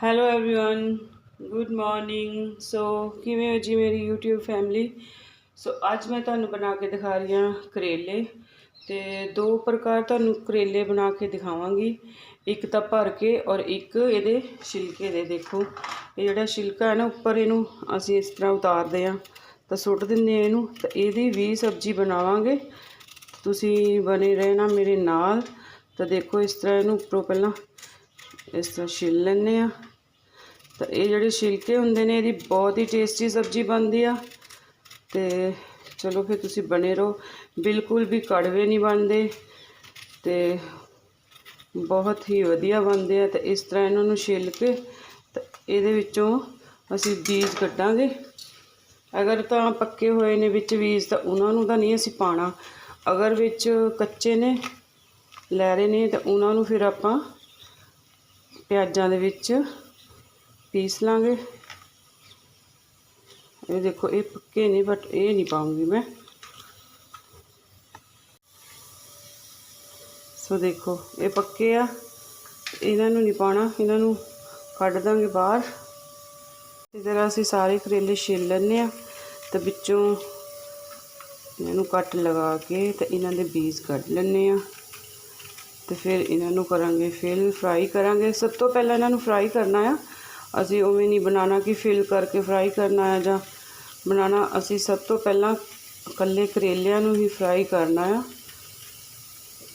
hello everyone good morning so ਕਿਵੇਂ ਹੋ ਜੀ ਮੇਰੀ YouTube ਫੈਮਿਲੀ ਸੋ ਅੱਜ ਮੈਂ ਤੁਹਾਨੂੰ ਬਣਾ ਕੇ ਦਿਖਾ ਰਹੀ ਹਾਂ ਕਰੇਲੇ ਤੇ ਦੋ ਪ੍ਰਕਾਰ ਤੁਹਾਨੂੰ ਕਰੇਲੇ ਬਣਾ ਕੇ ਦਿਖਾਵਾਂਗੀ ਇੱਕ ਤਾਂ ਭਰ ਕੇ ਔਰ ਇੱਕ ਇਹਦੇ ਛਿਲਕੇ ਦੇ ਦੇਖੋ ਇਹ ਜਿਹੜਾ ਛਿਲਕਾ ਹੈ ਨਾ ਉੱਪਰ ਇਹਨੂੰ ਅਸੀਂ ਇਸ ਤਰ੍ਹਾਂ ਉਤਾਰਦੇ ਹਾਂ ਤਾਂ ਸੁੱਟ ਦਿੰਦੇ ਹਾਂ ਇਹਨੂੰ ਤਾਂ ਇਹਦੀ ਵੀ ਸਬਜ਼ੀ ਬਣਾਵਾਂਗੇ ਤੁਸੀਂ ਬਣੇ ਰਹਿਣਾ ਮੇਰੇ ਨਾਲ ਤਾਂ ਦੇਖੋ ਇਸ ਤਰ੍ਹਾਂ ਇਹਨੂੰ ਉੱਪਰੋਂ ਪਹਿਲਾਂ ਇਸ ਤਰ੍ਹਾਂ ਛਿੱਲ ਲੈਂਦੇ ਆ ਤਾਂ ਇਹ ਜਿਹੜੇ ਛਿਲਕੇ ਹੁੰਦੇ ਨੇ, ਇਹਦੀ ਬਹੁਤ ਹੀ ਟੇਸਟੀ ਸਬਜ਼ੀ ਬਣਦੀ ਆ। ਤੇ ਚਲੋ ਫਿਰ ਤੁਸੀਂ ਬਣੇ ਰਹੋ। ਬਿਲਕੁਲ ਵੀ ਕੜਵੇ ਨਹੀਂ ਬਣਦੇ ਤੇ ਬਹੁਤ ਹੀ ਵਧੀਆ ਬਣਦੇ ਆ। ਤੇ ਇਸ ਤਰ੍ਹਾਂ ਇਹਨਾਂ ਨੂੰ ਛਿੱਲ ਕੇ ਤਾਂ ਇਹਦੇ ਵਿੱਚੋਂ ਅਸੀਂ ਬੀਜ ਕੱਢਾਂਗੇ। ਅਗਰ ਤਾਂ ਪੱਕੇ ਹੋਏ ਨੇ ਵਿੱਚ ਬੀਜ, ਤਾਂ ਉਹਨਾਂ ਨੂੰ ਤਾਂ ਨਹੀਂ ਅਸੀਂ ਪਾਣਾ ਅਗਰ ਵਿੱਚ ਕੱਚੇ ਨੇ ਲੈਰੇ ਨੇ, ਤਾਂ ਉਹਨਾਂ ਨੂੰ ਫਿਰ ਆਪਾਂ ਪਿਆਜ਼ਾਂ ਦੇ ਵਿੱਚ ਪੀਸ ਲਾਂਗੇ। ਇਹ ਦੇਖੋ, ਇਹ ਪੱਕੇ ਨੇ ਬਟ ਇਹ ਨਹੀਂ ਪਾਉਂਗੀ ਮੈਂ। ਸੋ ਦੇਖੋ, ਇਹ ਪੱਕੇ ਆ। ਇਹਨਾਂ ਨੂੰ ਨਹੀਂ ਪਾਉਣਾ, ਇਹਨਾਂ ਨੂੰ ਕੱਢ ਦਾਂਗੇ ਬਾਹਰ। ਇਸ ਤਰ੍ਹਾਂ ਅਸੀਂ ਸਾਰੇ ਕਰੇਲੇ ਛਿੱਲ ਲੈਂਦੇ ਆ ਤੇ ਵਿੱਚੋਂ ਇਹਨਾਂ ਨੂੰ ਕੱਟ ਲਗਾ ਕੇ ਤੇ ਇਹਨਾਂ ਦੇ ਬੀਜ ਕੱਢ ਲੈਂਦੇ ਆ ਤੇ ਫਿਰ ਇਹਨਾਂ ਨੂੰ ਕਰਾਂਗੇ, ਫਿਰ ਫਰਾਈ ਕਰਾਂਗੇ। ਸਭ ਤੋਂ ਪਹਿਲਾਂ ਇਹਨਾਂ ਨੂੰ ਫਰਾਈ ਕਰਨਾ ਆ। ਅਸੀਂ ਉਵੇਂ ਨਹੀਂ ਬਣਾਉਣਾ ਕਿ ਫਿਲ ਕਰਕੇ ਫਰਾਈ ਕਰਨਾ ਹੈ ਜਾਂ ਬਣਾਉਣਾ। ਅਸੀਂ ਸਭ ਤੋਂ ਪਹਿਲਾਂ ਇਕੱਲੇ ਕਰੇਲਿਆਂ ਨੂੰ ਹੀ ਫਰਾਈ ਕਰਨਾ ਆ।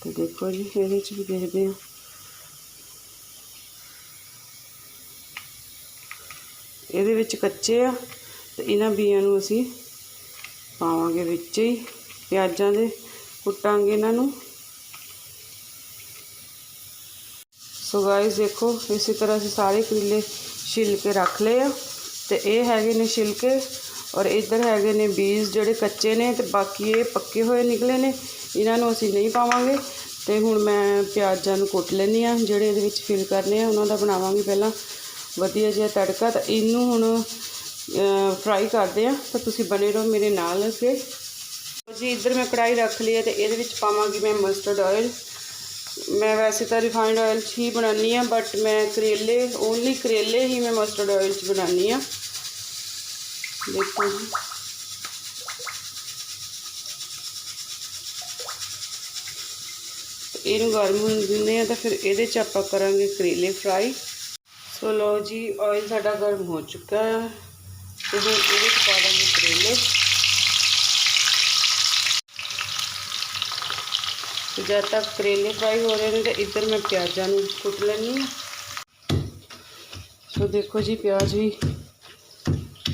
ਤੇ ਦੇਖੋ ਜੀ, ਇਹਦੇ 'ਚ ਵੀ ਦੇਖਦੇ ਹਾਂ। ਇਹਦੇ ਵਿੱਚ ਕੱਚੇ ਆ ਤੇ ਇਹਨਾਂ ਬੀਆਂ ਨੂੰ ਅਸੀਂ ਪਾਵਾਂਗੇ ਵਿੱਚ ਹੀ ਪਿਆਜ਼ਾਂ ਦੇ, ਕੁੱਟਾਂਗੇ ਇਹਨਾਂ ਨੂੰ। ਸੋ ਗਾਇਸ ਦੇਖੋ, ਇਸੇ ਤਰ੍ਹਾਂ ਅਸੀਂ ਸਾਰੇ ਕਰੇਲੇ ਛਿੱਲ ਕੇ ਰੱਖ ਲਏ ਆ। ਤੇ ਇਹ ਹੈਗੇ ਨੇ ਛਿਲਕੇ ਔਰ ਇੱਧਰ ਹੈਗੇ ਨੇ ਬੀਜ ਜਿਹੜੇ ਕੱਚੇ ਨੇ ਤੇ ਬਾਕੀ ਇਹ ਪੱਕੇ ਹੋਏ ਨਿਕਲੇ ਨੇ। ਇਹਨਾਂ ਨੂੰ ਅਸੀਂ ਨਹੀਂ ਪਾਵਾਂਗੇ। ਤੇ ਹੁਣ ਮੈਂ ਪਿਆਜ਼ਾਂ ਨੂੰ ਕੁੱਟ ਲੈਣੀ ਆ ਜਿਹੜੇ ਇਹਦੇ ਵਿੱਚ ਫਿਲ ਕਰਨੇ ਆ। ਉਹਨਾਂ ਦਾ ਬਣਾਵਾਂਗੇ ਪਹਿਲਾਂ ਵਧੀਆ ਜਿਹਾ ਤੜਕਾ। ਤਾਂ ਇਹਨੂੰ ਹੁਣ ਫਰਾਈ ਕਰਦੇ ਆ ਤਾਂ ਤੁਸੀਂ ਬਣੇ ਰਹੋ ਮੇਰੇ ਨਾਲ ਅੱਗੇ ਜੀ, ਇੱਧਰ ਮੈਂ ਕੜਾਈ ਰੱਖ ਲਈ ਹੈ ਤੇ ਇਹਦੇ ਵਿੱਚ ਪਾਵਾਂਗੀ ਮੈਂ ਮਸਟਰਡ ਆਇਲ ਮੈਂ ਵੈਸੇ ਤਾਂ ਰਿਫਾਈਨਡ ਆਇਲ 'ਚ ਹੀ ਬਣਾਉਂਦੀ ਆ ਬਟ ਮੈਂ ਕਰੇਲੇ ਓਨਲੀ ਕਰੇਲੇ ਹੀ ਮੈਂ ਮਸਟਰਡ ਆਇਲ 'ਚ ਬਣਾਉਂਦੀ ਆ ਦੇਖੋ ਜੀ ਇਹਨੂੰ ਗਰਮ ਹੋਣ ਦਿੰਦੇ ਆ ਤਾਂ ਫਿਰ ਇਹਦੇ 'ਚ ਆਪਾਂ ਕਰਾਂਗੇ ਕਰੇਲੇ ਫਰਾਈ ਸੋ ਲਓ ਜੀ ਆਇਲ ਸਾਡਾ ਗਰਮ ਹੋ ਚੁੱਕਾ ਹੈ। ਤੇ ਹੁਣ ਇਹਦੇ 'ਚ ਪਾ ਦਾਂਗੇ ਕਰੇਲੇ। ਤੇ ਜਦ ਤੱਕ ਕਰੇਲੇ ਫਰਾਈ ਹੋ ਰਹੇ ਨੇ ਤੇ ਇੱਧਰ ਮੈਂ ਪਿਆਜ਼ਾਂ ਨੂੰ ਕੁੱਟ ਲੈਣੀ ਹਾਂ। ਸੋ ਦੇਖੋ ਜੀ, ਪਿਆਜ਼ ਵੀ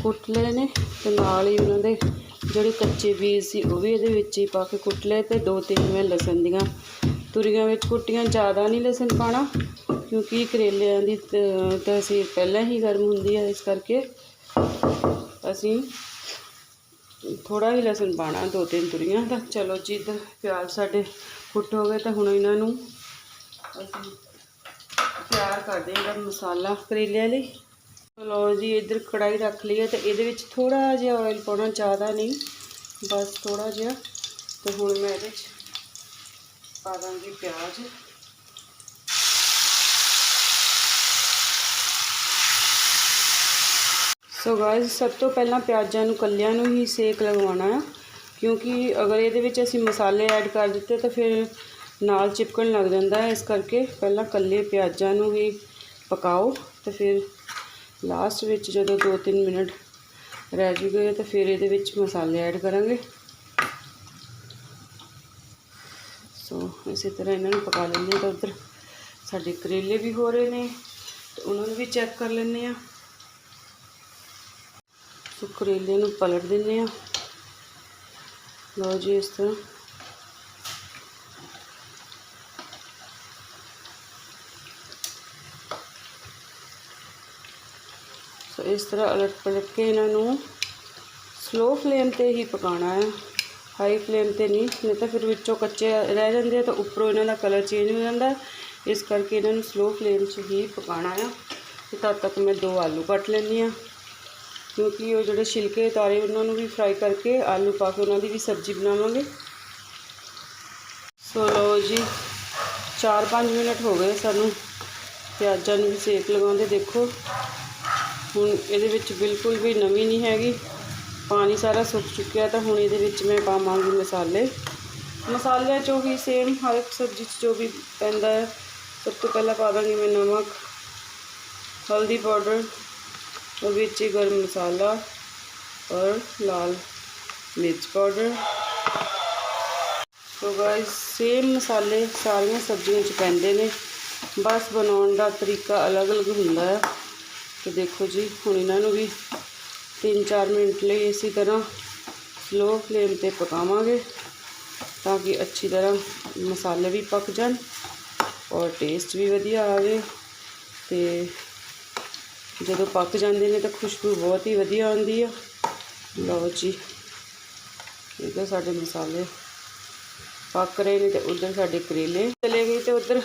ਕੁੱਟ ਲਏ ਨੇ ਤੇ ਨਾਲ ਹੀ ਉਹਨਾਂ ਦੇ ਜਿਹੜੇ ਕੱਚੇ ਬੀਜ ਸੀ, ਉਹ ਵੀ ਇਹਦੇ ਵਿੱਚ ਹੀ ਪਾ ਕੇ ਕੁੱਟ ਲਏ ਤੇ ਦੋ ਤਿੰਨ ਮੈਂ ਲਸਣ ਦੀਆਂ ਤੁਰੀਆਂ ਵਿੱਚ ਕੁੱਟੀਆਂ, ਜ਼ਿਆਦਾ ਨਹੀਂ ਲਸਣ ਪਾਣਾ ਕਿਉਂਕਿ ਕਰੇਲਿਆਂ ਦੀ ਤਸੀਰ ਪਹਿਲਾਂ ਹੀ ਗਰਮ ਹੁੰਦੀ ਹੈ, ਇਸ ਕਰਕੇ ਅਸੀਂ ਥੋੜਾ ਹੀ ਲਸਣ ਪਾਣਾ ਦੋ ਤਿੰਨ ਤੁਰੀਆਂ ਦਾ। ਚਲੋ ਜੀ, ਇੱਧਰ ਪਿਆਜ਼ ਸਾਡੇ ਕੁੱਟ ਹੋ ਗਏ ਤਾਂ ਹੁਣ ਇਹਨਾਂ ਨੂੰ ਅਸੀਂ ਤਿਆਰ ਕਰਦੇ ਹਾਂ ਮਸਾਲਾ ਕਰੇਲਿਆਂ ਲਈ। ਲਓ ਜੀ, ਇੱਧਰ ਕੜਾਈ ਰੱਖ ਲਈ ਹੈ ਤੇ ਇਹਦੇ ਵਿੱਚ ਥੋੜਾ ਜਿਹਾ ਆਇਲ ਪਾਉਣਾ, ਜ਼ਿਆਦਾ ਨਹੀਂ, ਬਸ ਥੋੜਾ ਜਿਹਾ। ਤੇ ਹੁਣ ਮੈਂ ਇਹਦੇ ਵਿੱਚ ਪਾ ਦਾਂਗੀ ਪਿਆਜ਼। ਸੋ ਗਾਇਸ ਸਭ ਤੋਂ ਪਹਿਲਾਂ ਪਿਆਜ਼ਾਂ ਨੂੰ, ਕੱਲਿਆਂ ਨੂੰ ਹੀ ਸੇਕ ਲਗਵਾਉਣਾ ਹੈ ਕਿਉਂਕਿ ਅਗਰ ਇਹਦੇ ਵਿੱਚ ਅਸੀਂ ਮਸਾਲੇ ਐਡ ਕਰ ਦਿੱਤੇ ਤਾਂ ਫਿਰ ਨਾਲ ਚਿਪਕਣ ਲੱਗ ਜਾਂਦਾ ਹੈ। ਇਸ ਕਰਕੇ ਪਹਿਲਾਂ ਕੱਲੇ ਪਿਆਜ਼ਾਂ ਨੂੰ ਹੀ ਪਕਾਓ ਤੇ ਫਿਰ ਲਾਸਟ ਵਿੱਚ ਜਦੋਂ 2-3 ਮਿੰਟ ਰਹਿ ਜੂਗੇ ਤਾਂ ਫਿਰ ਇਹਦੇ ਵਿੱਚ ਮਸਾਲੇ ਐਡ ਕਰਾਂਗੇ। ਸੋ ਇਸੇ ਤਰ੍ਹਾਂ ਇਹਨਾਂ ਨੂੰ ਪਕਾ ਲੈਂਦੇ ਤਾਂ ਉਧਰ ਸਾਡੇ ਕਰੇਲੇ ਵੀ ਹੋ ਰਹੇ ਨੇ ਤੇ ਉਹਨਾਂ ਨੂੰ ਵੀ ਚੈੱਕ ਕਰ ਲੈਂਦੇ ਆ ਸੋ ਕਰੇਲੇ ਨੂੰ ਪਲਟ ਦਿੰਦੇ ਆ ਲਓ ਜੀ ਇਸ ਤਰ੍ਹਾਂ ਸੋ ਇਸ ਤਰ੍ਹਾਂ ਅਲਟ ਪਲਟ ਕੇ ਇਹਨਾਂ ਨੂੰ ਸਲੋ ਫਲੇਮ ਤੇ ਹੀ ਪਕਾਉਣਾ ਹੈ ਹਾਈ ਫਲੇਮ ਤੇ ਨਹੀਂ ਨਹੀਂ ਤਾਂ ਫਿਰ ਵਿੱਚੋਂ ਕੱਚੇ ਰਹਿ ਜਾਂਦੇ ਆ ਤਾਂ ਉੱਪਰੋਂ ਇਹਨਾਂ ਦਾ ਕਲਰ ਚੇਂਜ ਹੋ ਜਾਂਦਾ ਇਸ ਕਰਕੇ ਇਹਨਾਂ ਨੂੰ ਸਲੋ ਫਲੇਮ 'ਚ ਹੀ ਪਕਾਉਣਾ ਆ ਤੇ ਤਦ ਤੱਕ ਮੈਂ ਦੋ ਆਲੂ ਕੱਟ ਲੈਂਦੀ ਆ ਕਿਉਂਕਿ ਉਹ ਜਿਹੜੇ ਛਿਲਕੇ ਉਤਾਰੇ ਉਹਨਾਂ ਨੂੰ ਵੀ ਫਰਾਈ ਕਰਕੇ ਆਲੂ ਪਾ ਕੇ ਉਹਨਾਂ ਦੀ ਵੀ ਸਬਜ਼ੀ ਬਣਾਵਾਂਗੇ। ਸੋ ਲਓ ਜੀ 4-5 ਮਿੰਟ ਹੋ ਗਏ ਸਾਨੂੰ। ਪਿਆਜ਼ਾਂ ਨੂੰ ਵੀ ਸੇਕ ਲਗਾਉਂਦੇ ਦੇਖੋ। ਹੁਣ ਇਹਦੇ ਵਿੱਚ ਬਿਲਕੁਲ ਵੀ ਨਮੀ ਨਹੀਂ ਹੈਗੀ। ਪਾਣੀ ਸਾਰਾ ਸੁੱਕ ਚੁੱਕਿਆ ਤਾਂ ਹੁਣ ਇਹਦੇ ਵਿੱਚ ਮੈਂ ਪਾਵਾਂਗੀ ਮਸਾਲੇ। ਮਸਾਲਿਆਂ 'ਚੋਂ ਵੀ ਸੇਮ ਹਰ ਇੱਕ ਸਬਜ਼ੀ 'ਚ ਜੋ ਵੀ ਪੈਂਦਾ ਹੈ, ਸਭ ਤੋਂ ਪਹਿਲਾਂ ਪਾ ਦਾਂਗੀ ਮੈਂ ਨਮਕ, ਹਲਦੀ ਪਾਊਡਰ। और ਵਿੱਚ ਹੀ ਗਰਮ ਮਸਾਲਾ ਔਰ ਲਾਲ ਮਿਰਚ ਪਾਊਡਰ। ਸੋ ਗਾਇਸ ਸੇਮ ਮਸਾਲੇ ਸਾਰੀਆਂ ਸਬਜ਼ੀਆਂ 'ਚ ਪੈਂਦੇ ਨੇ। ਬਸ ਬਣਾਉਣ ਦਾ ਤਰੀਕਾ ਅਲੱਗ-ਅਲੱਗ ਹੁੰਦਾ ਹੈ। ਤੇ ਦੇਖੋ ਜੀ, ਹੁਣ ਇਹਨਾਂ ਨੂੰ ਵੀ 3-4 ਮਿੰਟ ਲਈ ਇਸੇ ਤਰ੍ਹਾਂ ਸਲੋ ਫਲੇਮ ਤੇ ਪਕਾਵਾਂਗੇ ਤਾਂ ਕਿ ਅੱਛੀ ਤਰ੍ਹਾਂ ਮਸਾਲੇ ਵੀ ਪੱਕ ਜਾਣ ਔਰ ਟੇਸਟ ਵੀ ਵਧੀਆ ਆਵੇ ਤੇ ਜਦੋਂ ਪੱਕ ਜਾਂਦੇ ਨੇ ਤਾਂ ਖੁਸ਼ਬੂ ਬਹੁਤ ਹੀ ਵਧੀਆ ਆਉਂਦੀ ਆ। ਲਓ ਜੀ ਇਹਦਾ ਸਾਡੇ ਮਸਾਲੇ ਪੱਕ ਰਹੇ ਨੇ ਤੇ ਉਧਰ ਸਾਡੇ ਕਰੇਲੇ ਚਲੇ ਗਏ ਤੇ ਉਧਰ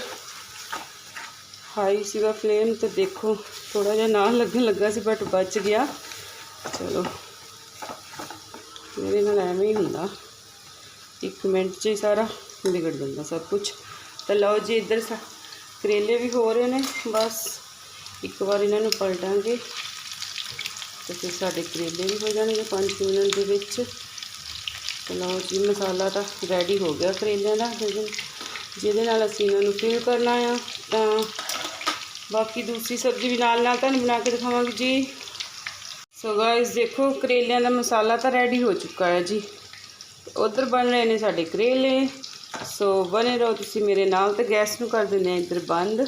ਹਾਈ ਸੀਗਾ ਫਲੇਮ ਤੇ ਦੇਖੋ ਥੋੜਾ ਜਿਹਾ ਨਾਲ ਲੱਗਣ ਲੱਗਾ ਸੀ ਬਟ ਬਚ ਗਿਆ। ਚਲੋ, ਮੇਰੇ ਨਾਲ ਐਵੇਂ ਹੀ ਹੁੰਦਾ। ਇੱਕ ਮਿੰਟ 'ਚ ਹੀ ਸਾਰਾ ਵਿਗੜ ਜਾਂਦਾ ਸਭ ਕੁਝ ਤਾਂ ਲਓ ਜੀ, ਇੱਧਰ ਸਾ ਕਰੇਲੇ ਵੀ ਹੋ ਰਹੇ ਨੇ, ਬਸ। ਇੱਕ ਵਾਰ ਇਹਨਾਂ ਨੂੰ ਪਲਟਾਂਗੇ ਤੇ ਫਿਰ ਸਾਡੇ ਕਰੇਲੇ ਵੀ ਹੋ ਜਾਣਗੇ 5 ਮਿੰਟ ਦੇ ਵਿੱਚ। ਲਓ ਜੀ, ਮਸਾਲਾ ਤਾਂ ਰੈਡੀ ਹੋ ਗਿਆ ਕਰੇਲਿਆਂ ਦਾ। ਜਿਹਦੇ ਜਿਹਦੇ ਨਾਲ ਅਸੀਂ ਇਹਨਾਂ ਨੂੰ ਫਿਲ ਕਰਨਾ ਆ, ਤਾਂ ਬਾਕੀ ਦੂਸਰੀ ਸਬਜ਼ੀ ਵੀ ਨਾਲ ਨਾਲ ਤੁਹਾਨੂੰ ਬਣਾ ਕੇ ਦਿਖਾਵਾਂਗੀ ਜੀ। ਸੋ ਗਾਇਸ ਦੇਖੋ ਕਰੇਲਿਆਂ ਦਾ ਮਸਾਲਾ ਤਾਂ ਰੈਡੀ ਹੋ ਚੁੱਕਾ ਹੈ ਜੀ। ਉਧਰ ਬਣ ਰਹੇ ਨੇ ਸਾਡੇ ਕਰੇਲੇ। ਸੋ ਬਨੇ ਰਹੋ ਤੁਸੀਂ ਮੇਰੇ ਨਾਲ ਤੇ ਗੈਸ ਨੂੰ ਕਰ ਦਿੰਦੇ ਆ ਇੱਧਰ ਬੰਦ।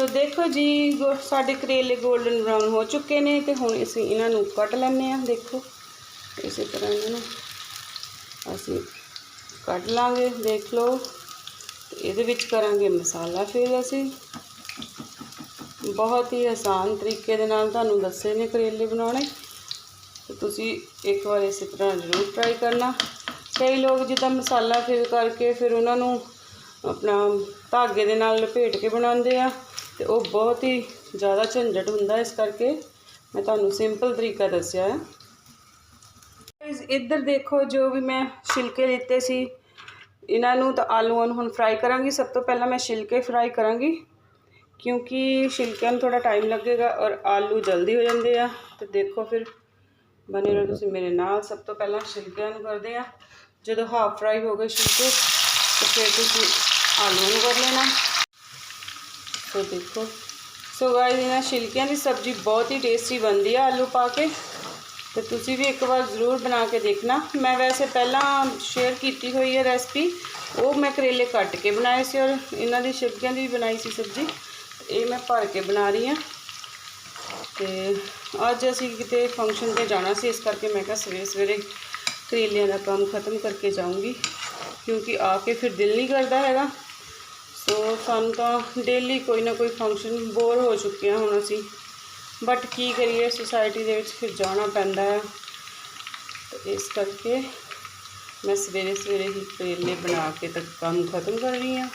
ਸੋ ਦੇਖੋ ਜੀ, ਗੋ- ਸਾਡੇ ਕਰੇਲੇ 골ਡਨ ਬਰਾਊਨ ਹੋ ਚੁੱਕੇ ਨੇ ਤੇ ਹੁਣ ਅਸੀਂ ਇਹਨਾਂ ਨੂੰ ਕੱਟ ਲੈਂਦੇ ਆ ਦੇਖੋ। ਇਸੇ ਤਰ੍ਹਾਂ ਇਹਨਾਂ ਨੂੰ ਅਸੀਂ ਕੱਟ ਲਾਂਗੇ, ਦੇਖ ਲਓ। ਇਹਦੇ ਵਿੱਚ ਕਰਾਂਗੇ ਮਸਾਲਾ ਫਿਰ ਅਸੀਂ। ਬਹੁਤ ਹੀ ਆਸਾਨ ਤਰੀਕੇ ਦੇ ਨਾਲ ਤੁਹਾਨੂੰ ਦੱਸੇ ਨੇ ਕਰੇਲੇ ਬਣਾਉਣੇ। ਤੇ ਤੁਸੀਂ ਇੱਕ ਵਾਰ ਇਸੇ ਤਰ੍ਹਾਂ ਜ਼ਰੂਰ ਟਰਾਈ ਕਰਨਾ। ਕਈ ਲੋਕ ਜਿੱਦਾਂ ਮਸਾਲਾ ਫਿਲ ਕਰਕੇ ਫਿਰ ਉਹਨਾਂ ਨੂੰ ਆਪਣਾ ਧਾਗੇ ਦੇ ਨਾਲ ਲਪੇਟ ਕੇ ਬਣਾਉਂਦੇ ਆ। ਤੇ ਉਹ ਬਹੁਤ ਹੀ ਜ਼ਿਆਦਾ ਝੰਜਟ ਹੁੰਦਾ ਇਸ ਕਰਕੇ ਮੈਂ ਤੁਹਾਨੂੰ ਸਿੰਪਲ ਤਰੀਕਾ ਦੱਸਿਆ ਹੈ। ਇੱਧਰ ਦੇਖੋ ਜੋ ਵੀ ਮੈਂ ਛਿਲਕੇ ਲਿੱਤੇ ਸੀ, ਇਹਨਾਂ ਨੂੰ ਤਾਂ ਆਲੂਆਂ ਨੂੰ ਹੁਣ ਫਰਾਈ ਕਰਾਂਗੀ। ਸਭ ਤੋਂ ਪਹਿਲਾਂ ਮੈਂ ਛਿਲਕੇ ਫਰਾਈ ਕਰਾਂਗੀ, ਕਿਉਂਕਿ ਛਿਲਕਿਆਂ ਨੂੰ ਥੋੜਾ ਟਾਈਮ ਲੱਗੇਗਾ ਔਰ ਆਲੂ ਜਲਦੀ ਹੋ ਜਾਂਦੇ ਆ। ਤੇ ਦੇਖੋ ਫਿਰ, ਬਣੇ ਰਹੋ ਤੁਸੀਂ ਮੇਰੇ ਨਾਲ। ਸਭ ਤੋਂ ਪਹਿਲਾਂ ਛਿਲਕਿਆਂ ਨੂੰ ਕਰਦੇ ਆ। ਜਦੋਂ ਹਾਫ ਫਰਾਈ ਹੋ ਗਏ ਛਿਲਕੇ, ਤੇ ਫਿਰ ਤੁਸੀਂ ਆਲੂਆਂ ਨੂੰ ਕਰ ਲੈਣਾ। ਸੋ ਦੇਖੋ। ਸੋ ਗਾਇਸ ਇਹਨਾਂ ਛਿਲਕਿਆਂ ਦੀ ਸਬਜ਼ੀ ਬਹੁਤ ਹੀ ਟੇਸਟੀ ਬਣਦੀ ਆ ਆਲੂ ਪਾ ਕੇ। ਤੇ ਤੁਸੀਂ ਵੀ ਇੱਕ ਵਾਰ ਜ਼ਰੂਰ ਬਣਾ ਕੇ ਦੇਖਣਾ। ਮੈਂ ਵੈਸੇ ਪਹਿਲਾਂ ਸ਼ੇਅਰ ਕੀਤੀ ਹੋਈ ਹੈ ਰੈਸਪੀ ਉਹ ਮੈਂ ਕਰੇਲੇ ਕੱਟ ਕੇ ਬਣਾਏ ਸੀ ਔਰ ਇਹਨਾਂ ਦੀ ਛਿਲਕਿਆਂ ਦੀ ਵੀ ਬਣਾਈ ਸੀ ਸਬਜ਼ੀ। ਇਹ ਮੈਂ ਭਰ ਕੇ ਬਣਾ ਰਹੀ ਹਾਂ। ਤੇ ਅੱਜ ਅਸੀਂ ਕਿਤੇ ਫੰਕਸ਼ਨ ਤੇ ਜਾਣਾ ਸੀ, ਇਸ ਕਰਕੇ ਮੈਂ ਕਿਹਾ ਸਵੇਰੇ ਸਵੇਰੇ ਕਰੇਲਿਆਂ ਦਾ ਕੰਮ ਖਤਮ ਕਰਕੇ ਜਾਊਂਗੀ। ਕਿਉਂਕਿ ਆ ਕੇ ਫਿਰ ਦਿਲ ਨਹੀਂ ਕਰਦਾ ਹੈਗਾ। ਸੋ ਸਾਨੂੰ ਤਾਂ ਡੇਲੀ ਕੋਈ ਨਾ ਕੋਈ ਫੰਕਸ਼ਨ ਬੋਰ ਹੋ ਚੁੱਕੇ ਹਾਂ ਹੁਣ ਅਸੀਂ। ਬਟ ਕੀ ਕਰੀਏ ਸੁਸਾਇਟੀ ਦੇ ਵਿੱਚ ਫਿਰ ਜਾਣਾ ਪੈਂਦਾ ਹੈ ਤੇ ਇਸ ਕਰਕੇ ਮੈਂ ਸਵੇਰੇ ਸਵੇਰੇ ਹੀ ਕਰੇਲੇ ਬਣਾ ਕੇ ਤੱਕ ਕੰਮ ਖਤਮ ਕਰ ਰਹੀ ਹਾਂ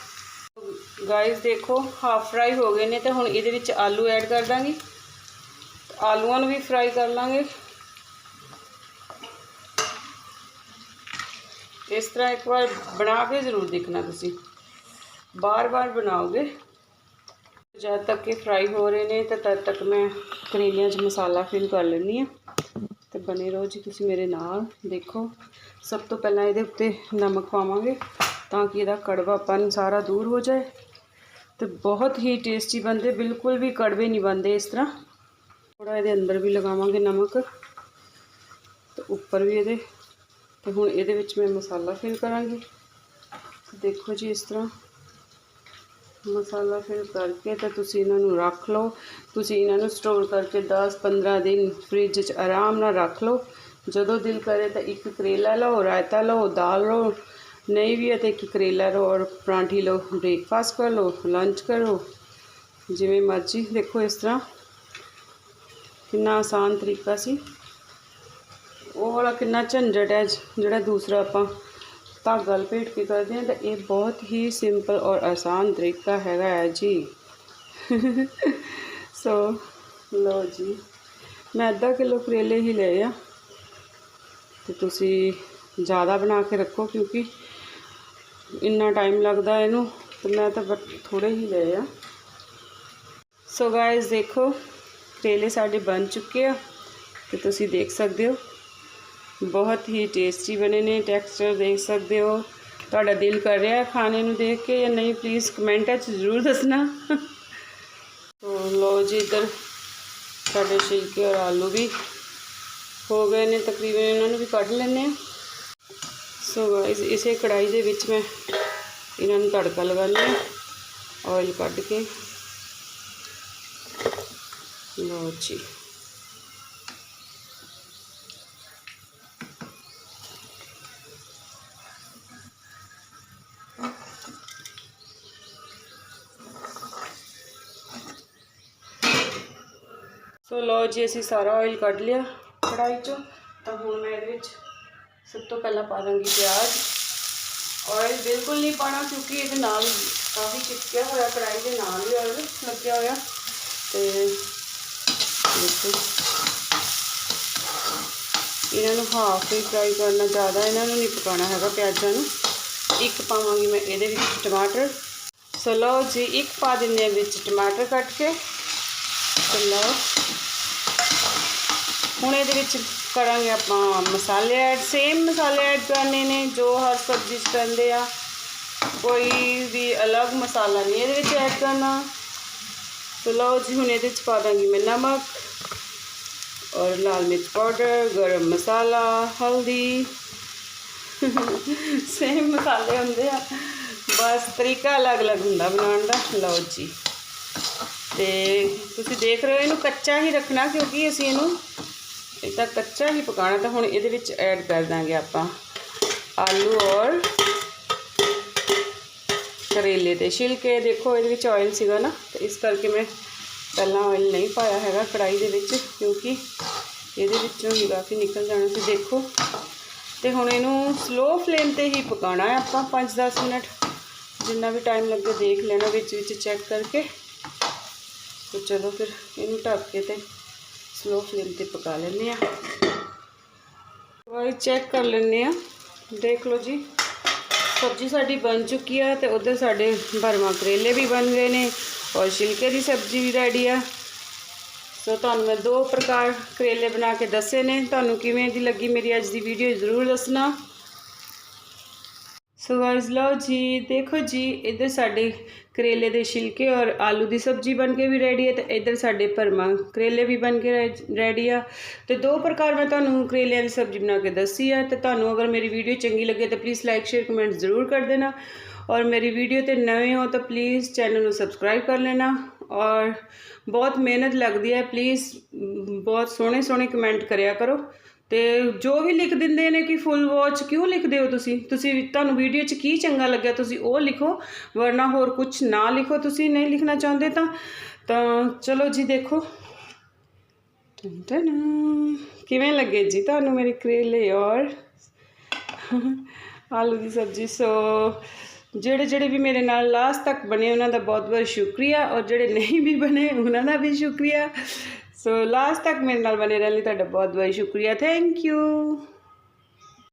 ਗਾਇਸ ਦੇਖੋ ਹਾਫ ਫਰਾਈ ਹੋ ਗਏ ਨੇ ਤੇ ਹੁਣ ਇਹਦੇ ਵਿੱਚ ਆਲੂ ਐਡ ਕਰ ਦਾਂਗੀ। ਆਲੂਆਂ ਨੂੰ ਵੀ ਫਰਾਈ ਕਰ ਲਾਂਗੇ। ਇਸ ਤਰ੍ਹਾਂ ਇੱਕ ਵਾਰ ਬਣਾ ਕੇ ਜ਼ਰੂਰ ਦੇਖਣਾ ਤੁਸੀਂ। ਬਾਰ-ਬਾਰ ਬਣਾਓਗੇ? ਜਦ ਤੱਕ ਇਹ ਫਰਾਈ ਹੋ ਰਹੇ ਨੇ ਤਾਂ ਤਦ ਤੱਕ ਮੈਂ ਕਰੇਲਿਆਂ 'ਚ ਮਸਾਲਾ ਫਿਲ ਕਰ ਲੈਂਦੀ ਆ ਤੇ ਬਨੇ ਰਹੋ ਜੀ ਤੁਸੀਂ ਮੇਰੇ ਨਾਲ, ਦੇਖੋ। ਸਭ ਤੋਂ ਪਹਿਲਾਂ ਇਹਦੇ ਉੱਤੇ ਨਮਕ ਪਾਵਾਂਗੇ ਤਾਂ ਕਿ ਇਹਦਾ ਕੜਵਾਪਨ ਸਾਰਾ ਦੂਰ ਹੋ ਜਾਏ। ਤੇ ਬਹੁਤ ਹੀ ਟੇਸਟੀ ਬਣਦੇ, ਬਿਲਕੁਲ ਵੀ ਕੜਵੇ ਨਹੀਂ ਬਣਦੇ ਇਸ ਤਰ੍ਹਾਂ। ਥੋੜਾ ਇਹਦੇ ਅੰਦਰ ਵੀ ਲਗਾਵਾਂਗੇ ਨਮਕ। ਤੇ ਉੱਪਰ ਵੀ ਇਹਦੇ। ਤੇ ਹੁਣ ਇਹਦੇ ਵਿੱਚ ਮੈਂ ਮਸਾਲਾ ਫਿਲ ਕਰਾਂਗੀ। ਦੇਖੋ ਜੀ ਇਸ ਤਰ੍ਹਾਂ। ਮਸਾਲਾ ਫਿਰ ਕਰਕੇ ਤਾਂ ਤੁਸੀਂ ਇਹਨਾਂ ਨੂੰ ਰੱਖ ਲਓ। ਤੁਸੀਂ ਇਹਨਾਂ ਨੂੰ ਸਟੋਰ ਕਰਕੇ 10-15 ਦਿਨ ਫ੍ਰਿਜ 'ਚ ਆਰਾਮ ਨਾਲ ਰੱਖ ਲਓ। ਜਦੋਂ ਦਿਲ ਕਰੇ ਤਾਂ ਇੱਕ ਕਰੇਲਾ ਲਓ, ਰਾਇਤਾ ਲਓ, ਦਾਲ ਲਓ। ਨਹੀਂ ਵੀ ਹੈ ਤਾਂ ਇੱਕ ਕਰੇਲਾ ਲਓ ਔਰ ਪਰਾਂਠੀ ਲਓ ਬ੍ਰੇਕਫਾਸਟ ਕਰ ਲਓ ਲੰਚ ਕਰੋ ਜਿਵੇਂ ਮਰਜ਼ੀ, ਦੇਖੋ ਇਸ ਤਰ੍ਹਾਂ। ਕਿੰਨਾ ਆਸਾਨ ਤਰੀਕਾ ਸੀ। ਉਹ ਵਾਲਾ ਕਿੰਨਾ ਝੰਜਟ ਹੈ, ਜਿਹੜਾ ਦੂਸਰਾ ਆਪਾਂ ਧਾਗਾ ਲਪੇਟ ਕੇ ਕਰਦੇ ਹਾਂ ਤਾਂ ਇਹ ਬਹੁਤ ਹੀ ਸਿੰਪਲ ਔਰ ਆਸਾਨ ਤਰੀਕਾ ਹੈਗਾ ਹੈ ਜੀ। ਸੋ ਲਓ ਜੀ। ਮੈਂ ਅੱਧਾ ਕਿਲੋ ਕਰੇਲੇ ਹੀ ਲਏ ਆ। ਤੇ ਤੁਸੀਂ ਜ਼ਿਆਦਾ ਬਣਾ ਕੇ ਰੱਖੋ ਕਿਉਂਕਿ ਇੰਨਾ ਟਾਈਮ ਲੱਗਦਾ ਇਹਨੂੰ। ਤੇ ਮੈਂ ਤਾਂ ਬਟ ਥੋੜੇ ਹੀ ਲਏ ਆ। ਸੋ ਗਾਇਸ ਦੇਖੋ, ਕਰੇਲੇ ਸਾਡੇ ਬਣ ਚੁੱਕੇ ਆ। ਤੇ ਤੁਸੀਂ ਦੇਖ ਸਕਦੇ ਹੋ। ਬਹੁਤ ਹੀ ਟੇਸਟੀ ਬਣੇ ਨੇ ਟੈਕਸਚਰ ਦੇਖ ਸਕਦੇ ਹੋ। ਤੁਹਾਡਾ ਦਿਲ ਕਰ ਰਿਹਾ ਹੈ ਖਾਣੇ ਨੂੰ ਦੇਖ ਕੇ ਜਾਂ ਨਹੀਂ? ਪਲੀਜ਼ ਕਮੈਂਟਾਂ 'ਚ ਜ਼ਰੂਰ ਦੱਸਣਾ। ਤੋ ਲੋ ਜੀ ਇੱਧਰ ਸਾਡੇ ਛਿਲਕੇ ਔਰ ਆਲੂ ਵੀ ਹੋ ਗਏ ਨੇ, ਤਕਰੀਬਨ ਇਹਨਾਂ ਨੂੰ ਵੀ ਕੱਢ ਲੈਂਦੇ ਆ ਸੋ ਗਾਇਸ ਇਸੇ ਕੜਾਈ ਦੇ ਵਿੱਚ ਮੈਂ ਇਹਨਾਂ ਨੂੰ ਤੜਕਾ ਲਗਾਉਂਦੀ ਹਾਂ ਆਇਲ ਕੱਢ ਕੇ। ਲਓ ਜੀ। ਸੋ ਲਓ ਜੀ, ਅਸੀਂ ਸਾਰਾ ਆਇਲ ਕੱਢ ਲਿਆ ਕੜਾਈ ਚੋਂ। ਤਾਂ ਹੁਣ ਮੈਂ ਇਹਦੇ ਵਿੱਚ ਸਭ ਤੋਂ ਪਹਿਲਾਂ ਪਾ ਦਾਂਗੀ ਪਿਆਜ਼। ਆਇਲ ਬਿਲਕੁਲ ਨਹੀਂ ਪਾਣਾ ਕਿਉਂਕਿ ਇਹਦੇ ਨਾਲ ਕਾਫੀ ਚਿਪਕਿਆ ਹੋਇਆ ਕੜਾਈ ਦੇ ਨਾਲ ਹੀ ਆਇਲ ਲੱਗਿਆ ਹੋਇਆ। ਤੇ ਦੇਖੋ। ਇਹਨਾਂ ਨੂੰ ਹਾਫ ਹੀ ਫਰਾਈ ਕਰਨਾ, ਜ਼ਿਆਦਾ ਇਹਨਾਂ ਨੂੰ ਨਹੀਂ ਪਕਾਉਣਾ ਹੈਗਾ ਪਿਆਜ਼ਾਂ ਨੂੰ। ਇੱਕ ਪਾਵਾਂਗੀ ਮੈਂ ਇਹਦੇ ਵਿੱਚ ਟਮਾਟਰ। ਸੋ ਲਓ ਜੀ, ਇੱਕ ਪਾ ਦਿੰਦੇ ਹਾਂ ਵਿੱਚ ਟਮਾਟਰ ਕੱਟ ਕੇ। ਸੋ ਲਓ। ਹੁਣ ਇਹਦੇ ਵਿੱਚ ਕਰਾਂਗੇ ਆਪਾਂ ਮਸਾਲੇ ਐਡ ਸੇਮ ਮਸਾਲੇ ਐਡ ਕਰਨੇ ਨੇ ਜੋ ਹਰ ਸਬਜ਼ੀ 'ਚ ਪੈਂਦੇ ਆ। ਕੋਈ ਵੀ ਅਲੱਗ ਮਸਾਲਾ ਨਹੀਂ ਇਹਦੇ ਵਿੱਚ ਐਡ ਕਰਨਾ। ਤੇ ਲਓ ਜੀ, ਹੁਣ ਇਹਦੇ 'ਚ ਪਾ ਦਾਂਗੀ ਮੈਂ ਨਮਕ ਔਰ ਲਾਲ ਮਿਰਚ ਪਾਊਡਰ, ਗਰਮ ਮਸਾਲਾ, ਹਲਦੀ। ਸੇਮ ਮਸਾਲੇ ਹੁੰਦੇ ਆ। ਬਸ ਤਰੀਕਾ ਅਲੱਗ-ਅਲੱਗ ਹੁੰਦਾ ਬਣਾਉਣ ਦਾ। ਲਓ ਜੀ। ਤੇ ਤੁਸੀਂ ਦੇਖ ਰਹੇ ਹੋ, ਇਹਨੂੰ ਕੱਚਾ ਹੀ ਰੱਖਣਾ ਕਿਉਂਕਿ ਅਸੀਂ ਇਹਨੂੰ ਇਹ ਤਾਂ ਕੱਚਾ ਹੀ ਪਕਾਉਣਾ ਤਾਂ ਹੁਣ ਇਹਦੇ ਵਿੱਚ ਐਡ ਕਰ ਦਾਂਗੇ ਆਪਾਂ। ਆਲੂ ਔਰ ਕਰੇਲੇ 'ਤੇ ਛਿਲਕੇ। ਦੇਖੋ, ਇਹਦੇ ਵਿੱਚ ਆਇਲ ਸੀਗਾ ਨਾ, ਤੇ ਇਸ ਕਰਕੇ ਮੈਂ ਪਹਿਲਾਂ ਆਇਲ ਨਹੀਂ ਪਾਇਆ ਹੈਗਾ ਕੜਾਈ ਦੇ ਵਿੱਚ, ਕਿਉਂਕਿ ਇਹਦੇ ਵਿੱਚੋਂ ਹੀ ਕਾਫੀ ਨਿਕਲ ਜਾਣਾ ਸੀ। ਦੇਖੋ, ਤੇ ਹੁਣ ਇਹਨੂੰ ਸਲੋ ਫਲੇਮ ਤੇ ਹੀ ਪਕਾਉਣਾ ਹੈ ਆਪਾਂ 5-10 ਮਿੰਟ। ਜਿੰਨਾ ਵੀ ਟਾਈਮ ਲੱਗੇ ਦੇਖ ਲੈਣਾ ਵਿੱਚ ਵਿੱਚ ਚੈੱਕ ਕਰਕੇ। ਤੇ ਚਲੋ ਫਿਰ ਇਹਨੂੰ ਢੱਕ ਕੇ ਤੇ ਸਲੋ ਫਲੇਮ ਤੇ ਪਕਾ ਲੈਂਦੇ ਆ। ਵਾਈ ਚੈੱਕ ਕਰ ਲੈਂਦੇ ਆ। ਦੇਖ ਲਓ ਜੀ, ਸਬਜ਼ੀ ਸਾਡੀ ਬਣ ਚੁੱਕੀ ਆ ਤੇ ਉਧਰ ਸਾਡੇ ਬਰਮਾ ਕਰੇਲੇ ਵੀ ਬਣ ਗਏ ਨੇ ਔਰ ਛਿਲਕੇ ਦੀ ਸਬਜ਼ੀ ਵੀ ਰੈਡੀ ਆ। ਸੋ ਤੁਹਾਨੂੰ ਮੈਂ ਦੋ ਪ੍ਰਕਾਰ ਕਰੇਲੇ ਬਣਾ ਕੇ ਦੱਸੇ ਨੇ। ਤੁਹਾਨੂੰ ਕਿਵੇਂ ਦੀ ਲੱਗੀ ਮੇਰੀ ਅੱਜ ਦੀ ਵੀਡੀਓ ਜ਼ਰੂਰ ਦੱਸਣਾ। ਸੋ ਗਾਇਸ ਲਓ ਜੀ, ਦੇਖੋ ਜੀ, ਇੱਧਰ ਸਾਡੇ ਕਰੇਲੇ ਦੇ ਛਿਲਕੇ ਔਰ ਆਲੂ ਦੀ ਸਬਜ਼ੀ ਬਣ ਕੇ ਵੀ ਰੈਡੀ ਹੈ ਤੇ ਇੱਧਰ ਸਾਡੇ ਭਰਮਾ ਕਰੇਲੇ ਵੀ ਬਣ ਕੇ ਰੈਡੀ ਆ। ਤੇ ਦੋ ਪ੍ਰਕਾਰ ਮੈਂ ਤੁਹਾਨੂੰ ਕਰੇਲਿਆਂ ਦੀ ਸਬਜ਼ੀ ਬਣਾ ਕੇ ਦੱਸੀ ਆ ਤੇ ਤੁਹਾਨੂੰ ਅਗਰ ਮੇਰੀ ਵੀਡੀਓ ਚੰਗੀ ਲੱਗੇ ਤਾਂ ਪਲੀਜ਼ ਲਾਈਕ ਸ਼ੇਅਰ ਕਮੈਂਟ ਜ਼ਰੂਰ ਕਰ ਦੇਣਾ। ਔਰ ਮੇਰੀ ਵੀਡੀਓ ਤੇ ਨਵੇਂ ਹੋ ਤਾਂ ਪਲੀਜ਼ ਚੈਨਲ ਨੂੰ ਸਬਸਕ੍ਰਾਈਬ ਕਰ ਲੈਣਾ ਔਰ ਬਹੁਤ ਮਿਹਨਤ ਲੱਗਦੀ ਹੈ ਪਲੀਜ਼ ਬਹੁਤ ਸੋਹਣੇ ਸੋਹਣੇ ਕਮੈਂਟ ਕਰਿਆ ਕਰੋ। ਤੇ ਜੋ ਵੀ ਲਿਖ ਦਿੰਦੇ ਨੇ ਕਿ ਫੁੱਲ ਵਾਚ ਕਿਉਂ ਲਿਖਦੇ ਹੋ ਤੁਸੀਂ? ਤੁਸੀਂ ਤੁਹਾਨੂੰ ਵੀਡੀਓ 'ਚ ਕੀ ਚੰਗਾ ਲੱਗਿਆ ਤੁਸੀਂ ਉਹ ਲਿਖੋ, ਵਰਨਾ ਹੋਰ ਕੁਝ ਨਾ ਲਿਖੋ ਤੁਸੀਂ ਨਹੀਂ ਲਿਖਣਾ ਚਾਹੁੰਦੇ ਤਾਂ ਤਾਂ ਚਲੋ ਜੀ ਦੇਖੋ। ਟਨ ਕਿਵੇਂ ਲੱਗੇ ਜੀ ਤੁਹਾਨੂੰ ਮੇਰੇ ਕਰੇਲੇ ਔਰ ਆਲੂ ਦੀ ਸਬਜ਼ੀ? ਸੋ ਜਿਹੜੇ ਜਿਹੜੇ ਵੀ ਮੇਰੇ ਨਾਲ ਲਾਸਟ ਤੱਕ ਬਣੇ ਉਹਨਾਂ ਦਾ ਬਹੁਤ ਬਹੁਤ ਸ਼ੁਕਰੀਆ ਔਰ ਜਿਹੜੇ ਨਹੀਂ ਵੀ ਬਣੇ ਉਹਨਾਂ ਦਾ ਵੀ ਸ਼ੁਕਰੀਆ। ਸੋ ਲਾਸਟ ਤੱਕ ਮੇਰੇ ਨਾਲ ਬਣੇ ਰਹਿਣ ਲਈ ਤੁਹਾਡਾ ਬਹੁਤ ਬਹੁਤ ਸ਼ੁਕਰੀਆ ਥੈਂਕ ਯੂ